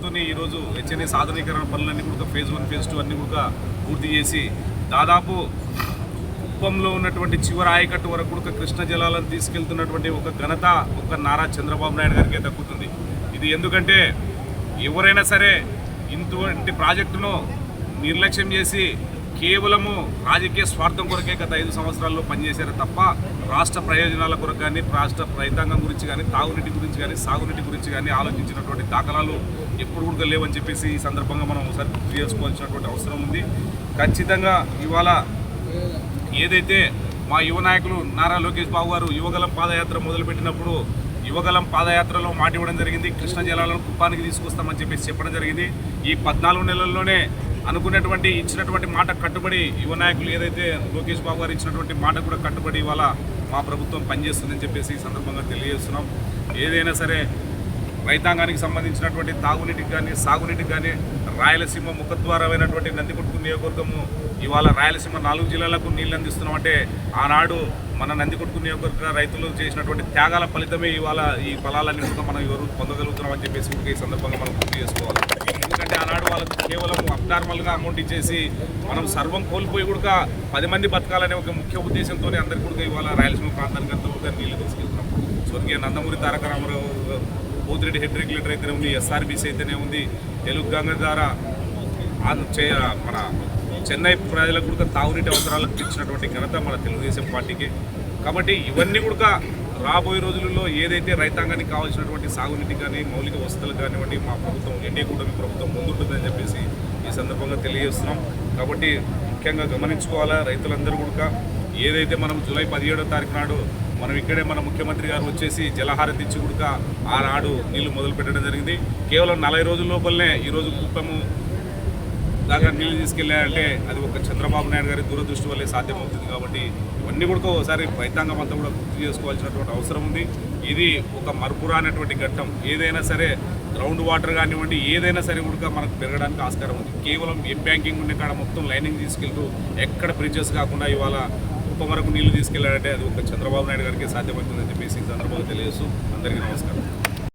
కోరికతోనే ఈరోజు హెచ్ఎన్ఏ సాధనీకరణ పనులన్నీ కూడా ఫేజ్ వన్ ఫేజ్ టూ అన్నీ కూడా పూర్తి చేసి దాదాపు కుప్పంలో ఉన్నటువంటి చివరి ఆయకట్టు వరకు కూడా కృష్ణ జలాలను తీసుకెళ్తున్నటువంటి ఒక ఘనత ఒక నారా చంద్రబాబు నాయుడు గారికే దక్కుతుంది. ఇది ఎందుకంటే ఎవరైనా సరే ఇటువంటి ప్రాజెక్టును నిర్లక్ష్యం చేసి కేవలము రాజకీయ స్వార్థం కొరకే గత ఐదు సంవత్సరాల్లో పనిచేశారు తప్ప రాష్ట్ర ప్రయోజనాల కొరకు కానీ రాష్ట్ర రైతాంగం గురించి కానీ తాగునీటి గురించి కానీ సాగునీటి గురించి కానీ ఆలోచించినటువంటి దాఖలాలు ఎప్పుడు కూడా లేవని చెప్పేసి ఈ సందర్భంగా మనం ఒకసారి గుర్తు చేసుకోవాల్సినటువంటి అవసరం ఉంది. ఖచ్చితంగా ఇవాళ ఏదైతే మా యువ నాయకులు నారా లోకేష్ బాబు గారు యువగలం పాదయాత్ర మొదలుపెట్టినప్పుడు యువగలం పాదయాత్రలో మాట ఇవ్వడం జరిగింది. కృష్ణ జలాలను కుప్పానికి తీసుకొస్తామని చెప్పేసి చెప్పడం జరిగింది. ఈ పద్నాలుగు నెలల్లోనే అనుకున్నటువంటి ఇచ్చినటువంటి మాట కట్టుబడి యువ నాయకులు ఏదైతే లోకేష్ బాబు గారు ఇచ్చినటువంటి మాట కూడా కట్టుబడి ఇవాళ మా ప్రభుత్వం పనిచేస్తుందని చెప్పేసి ఈ సందర్భంగా తెలియజేస్తున్నాం. ఏదైనా సరే రైతాంగానికి సంబంధించినటువంటి తాగునీటికి కానీ సాగునీటికి కానీ రాయలసీమ ముఖద్వారమైనటువంటి నందికొట్టు నియోజకవర్గము ఇవాళ రాయలసీమ నాలుగు జిల్లాలకు నీళ్ళు అందిస్తున్నామంటే ఆనాడు మన నందికొట్టు నియోజకవర్గ రైతులు చేసినటువంటి త్యాగాల ఫలితమే ఇవాళ ఈ ఫలాలన్నీ కూడా మనం ఎవరు పొందగలుగుతున్నామని చెప్పేసి ఈ సందర్భంగా మనం గుర్తు చేసుకోవాలి. వాళ్ళకు కేవలం అబ్నార్మల్గా అమౌంట్ ఇచ్చేసి మనం సర్వం కోల్పోయి కూడా పది మంది బతకాలనే ఒక ముఖ్య ఉద్దేశంతో అందరికీ కూడా ఇవాళ రాయలసీమ ప్రాంతానికి అంతా కూడా నీళ్ళు తీసుకెళ్తున్నాం. స్వర్గీయ నందమూరి తారక రామారావు పోతిరెడ్డి హెడ్ రెగ్యులేటర్ అయితేనే ఉంది ఎస్ఆర్బీసీ అయితేనే ఉంది తెలుగు గంగ ద్వారా మన చెన్నై ప్రజలకు కూడా తాగునీటి అవసరాలకు తెచ్చినటువంటి ఘనత మన తెలుగుదేశం పార్టీకి. కాబట్టి ఇవన్నీ కూడా రాబోయే రోజులలో ఏదైతే రైతాంగానికి కావాల్సినటువంటి సాగునీటి కానీ మౌలిక వసతులు కానివ్వండి మా ప్రభుత్వం ఎన్డీ కూటమి ప్రభుత్వం ముందుంటుందని చెప్పేసి ఈ సందర్భంగా తెలియజేస్తున్నాం. కాబట్టి ముఖ్యంగా గమనించుకోవాలా రైతులందరూ కూడా. ఏదైతే మనం జూలై పదిహేడో తారీఖు నాడు మనం ఇక్కడే మన ముఖ్యమంత్రి గారు వచ్చేసి జలహారతి ఇచ్చి కూడా ఆనాడు నీళ్ళు మొదలు పెట్టడం జరిగింది. కేవలం నలభై రోజుల లోపలనే ఈరోజు కుప్పము దాకా నీళ్ళు తీసుకెళ్ళారంటే అది ఒక చంద్రబాబు నాయుడు గారి దూరదృష్టి వల్లే సాధ్యమవుతుంది కాబట్టి ఇవన్నీ కూడా ఒకసారి రైతాంగం అంతా కూడా గుర్తు చేసుకోవాల్సినటువంటి అవసరం ఉంది. ఇది ఒక మరుపురానటువంటి ఘట్టం. ఏదైనా సరే గ్రౌండ్ వాటర్ కానివ్వండి ఏదైనా సరే కూడా మనకు పెరగడానికి ఆస్కారం ఉంది. కేవలం ఎం బ్యాంకింగ్ ఉండే కాడ మొత్తం లైనింగ్ తీసుకెళ్తూ ఎక్కడ బ్రిడ్జెస్ కాకుండా ఇవాళ ఉప వరకు నీళ్ళు తీసుకెళ్ళారంటే అది ఒక చంద్రబాబు నాయుడు గారికి సాధ్యమవుతుందని చెప్పేసి సందర్భంగా తెలియజేస్తూ అందరికీ నమస్కారం.